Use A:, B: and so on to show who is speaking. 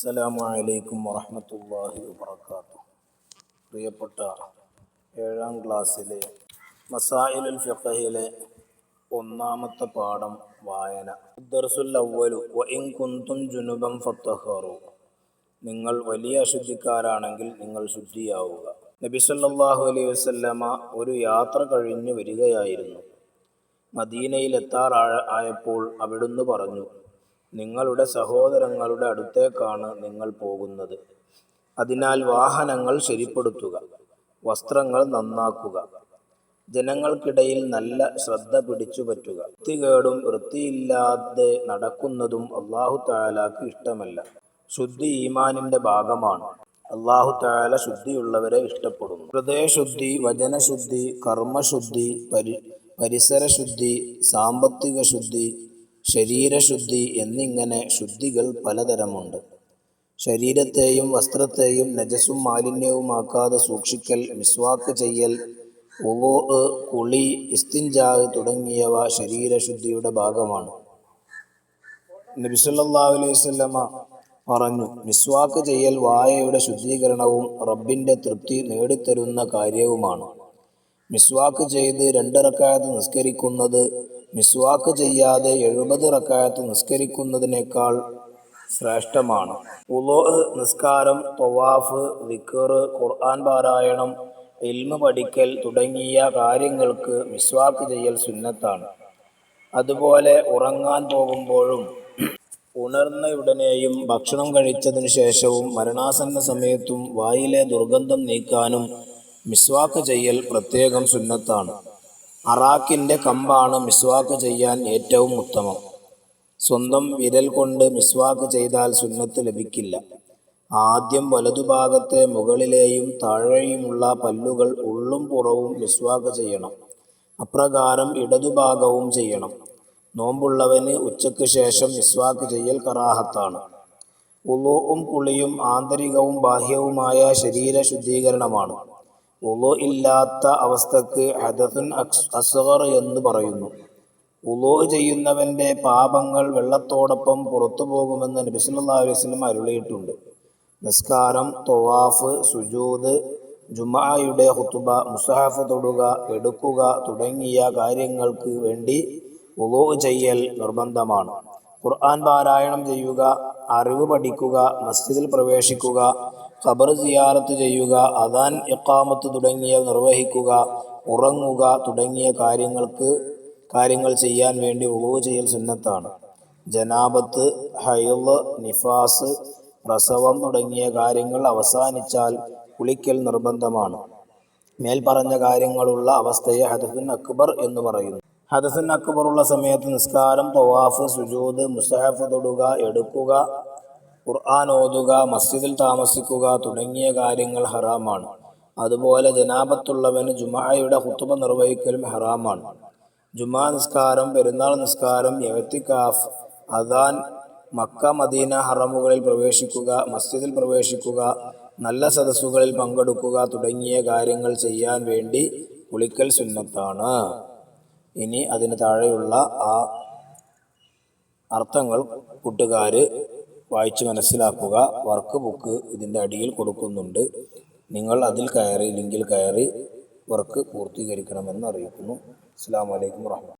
A: അസ്സലാമു അലൈക്കും വറഹ്മത്തുള്ളാഹി വബറകാത്തു പ്രിയപ്പെട്ട ഏഴാം ക്ലാസ്സിലെ മസായിലുൽ ഫിഖഹിലെ ഒന്നാമത്തെ പാഠം വായന. ദർസുൽ ജുനുബം ഫത്തഹറു. നിങ്ങൾ വലിയ അശുദ്ധിക്കാരാണെങ്കിൽ നിങ്ങൾ ശുദ്ധിയാവുക. നബി സല്ലല്ലാഹു അലൈഹി വസല്ലമ ഒരു യാത്ര കഴിഞ്ഞു വരികയായിരുന്നു. മദീനയിൽ എത്താറായപ്പോൾ അവിടുന്ന് പറഞ്ഞു നിങ്ങളുടെ സഹോദരങ്ങളുടെ അടുത്തേക്കാണ് നിങ്ങൾ പോകുന്നത്. അതിനാൽ വാഹനങ്ങൾ ശരിപ്പെടുത്തുക വസ്ത്രങ്ങൾ നന്നാക്കുക ജനങ്ങൾക്കിടയിൽ നല്ല ശ്രദ്ധ പിടിച്ചു പറ്റുക. വൃത്തികേടും വൃത്തിയില്ലാതെ നടക്കുന്നതും അള്ളാഹു താലാക്ക് ഇഷ്ടമല്ല. ശുദ്ധി ഈമാനിന്റെ ഭാഗമാണ്. അള്ളാഹു താല ശുദ്ധിയുള്ളവരെ ഇഷ്ടപ്പെടുന്നു. ഹൃദയശുദ്ധി വചനശുദ്ധി കർമ്മശുദ്ധി പരി പരിസരശുദ്ധി സാമ്പത്തിക ശുദ്ധി ശരീരശുദ്ധി എന്നിങ്ങനെ ശുദ്ധികൾ പലതരമുണ്ട്. ശരീരത്തെയും വസ്ത്രത്തെയും നജസും മാലിന്യവുമാക്കാതെ സൂക്ഷിക്കൽ മിസ്വാക്ക് ചെയ്യൽ ഉവോ കുളി ഇസ്തിൻജാഹ് തുടങ്ങിയവ ശരീരശുദ്ധിയുടെ ഭാഗമാണ്. നബിസല്ലാ അലൈഹി സ്വല്ലമ പറഞ്ഞു മിസ്വാക്ക് ചെയ്യൽ വായയുടെ ശുദ്ധീകരണവും റബ്ബിന്റെ തൃപ്തി നേടിത്തരുന്ന കാര്യവുമാണ്. മിസ്വാക്ക് ചെയ്ത് രണ്ടിറക്കാതെ നിസ്കരിക്കുന്നത് മിസ്വാക്ക് ചെയ്യാതെ എഴുപത് റക്കായത്ത് നിസ്കരിക്കുന്നതിനേക്കാൾ ശ്രേഷ്ഠമാണ്. ഉലോ നിസ്കാരം തൊവാഫ് വിക്കർ ഖുർആൻ പാരായണം ഇൽമ പഠിക്കൽ തുടങ്ങിയ കാര്യങ്ങൾക്ക് മിസ്വാക്ക് ചെയ്യൽ സുന്നത്താണ്. അതുപോലെ ഉറങ്ങാൻ പോകുമ്പോഴും ഉണർന്നയുടനെയും ഭക്ഷണം കഴിച്ചതിനു ശേഷവും മരണാസന്ന സമയത്തും വായിലെ ദുർഗന്ധം നീക്കാനും മിസ്വാക്ക് ചെയ്യൽ പ്രത്യേകം സുന്നത്താണ്. അറാക്കിന്റെ കമ്പാണ് മിസ്വാക്ക് ചെയ്യാൻ ഏറ്റവും ഉത്തമം. സ്വന്തം വിരൽ കൊണ്ട് മിസ്വാക്ക് ചെയ്താൽ സുന്നത്ത് ലഭിക്കില്ല. ആദ്യം വലതുഭാഗത്തെ മുകളിലെയും താഴെയുമുള്ള പല്ലുകൾ ഉള്ളും പുറവും മിസ്വാക്ക് ചെയ്യണം. അപ്രകാരം ഇടതുഭാഗവും ചെയ്യണം. നോമ്പുള്ളവന് ഉച്ചയ്ക്ക് ശേഷം മിസ്വാക്ക് ചെയ്യൽ കറാഹത്താണ്. ഉളുവും കുളിയും ആന്തരികവും ബാഹ്യവുമായ ശരീര ശുദ്ധീകരണമാണ് ഉളു ഇല്ലാത്ത അവസ്ഥക്ക് ഹദസുൻ അസ്ഗർ എന്ന് പറയുന്നു. ഉളു ചെയ്യുന്നവന്റെ പാപങ്ങൾ വെള്ളത്തോടൊപ്പം പുറത്തു പോകുമെന്ന് നബിസുല്ലാ വസല്ലം അരുളിയിട്ടുണ്ട്. നിസ്കാരം തൊവാഫ് സുജൂദ് ജുമായുടെ ഹുത്തുബ മുസാഫ് തൊടുക എടുക്കുക തുടങ്ങിയ കാര്യങ്ങൾക്ക് വേണ്ടി ഉളു ചെയ്യൽ നിർബന്ധമാണ്. ഖുർആൻ പാരായണം ചെയ്യുക അറിവ് പഠിക്കുക മസ്ജിദിൽ പ്രവേശിക്കുക ഖബർ സിയാറത്ത് ചെയ്യുക അദാൻ ഇഖാമത്ത് തുടങ്ങിയ നിർവഹിക്കുക ഉറങ്ങുക തുടങ്ങിയ കാര്യങ്ങൾക്ക് കാര്യങ്ങൾ ചെയ്യാൻ വേണ്ടി ഉളവ് ചെയ്യൽ സുന്നത്താണ്. ജനാബത്ത് ഹൈവ് നിഫാസ് പ്രസവം തുടങ്ങിയ കാര്യങ്ങൾ അവസാനിച്ചാൽ കുളിക്കൽ നിർബന്ധമാണ്. മേൽപ്പറഞ്ഞ കാര്യങ്ങളുള്ള അവസ്ഥയെ ഹദസുൻ അക്ബർ എന്ന് പറയുന്നു. ഹദസുൻ അക്ബറുള്ള സമയത്ത് നിസ്കാരം തൊവാഫ് സുജൂദ് മുസാഫ് തൊടുക എടുക്കുക ഖുർആൻ ഓതുക മസ്ജിദിൽ താമസിക്കുക തുടങ്ങിയ കാര്യങ്ങൾ ഹറാമാണ്. അതുപോലെ ജനാപത്തുള്ളവന് ജുമായയുടെ ഹുത്തുബ നിർവഹിക്കലും ഹറാമാണ്. ജുമാ നിസ്കാരം പെരുന്നാൾ നിസ്കാരം യവത്തിക്കാഫ് അദാൻ മക്ക മദീന ഹറമുകളിൽ പ്രവേശിക്കുക മസ്ജിദിൽ പ്രവേശിക്കുക നല്ല സദസ്സുകളിൽ പങ്കെടുക്കുക തുടങ്ങിയ കാര്യങ്ങൾ ചെയ്യാൻ വേണ്ടി കുളിക്കൽ സുന്നത്താണ്. ഇനി അതിന് താഴെയുള്ള ആ അർത്ഥങ്ങൾ കൂട്ടുകാർ വായിച്ച് മനസ്സിലാക്കുക. വർക്ക് ബുക്ക് ഇതിന്റെ അടിയിൽ കൊടുക്കുന്നുണ്ട്. നിങ്ങൾ അതിൽ കയറി ലിങ്കിൽ കയറി വർക്ക് പൂർത്തീകരിക്കണമെന്ന് അറിയിക്കുന്നു. അസ്സാം വലൈക്കും വാഹമ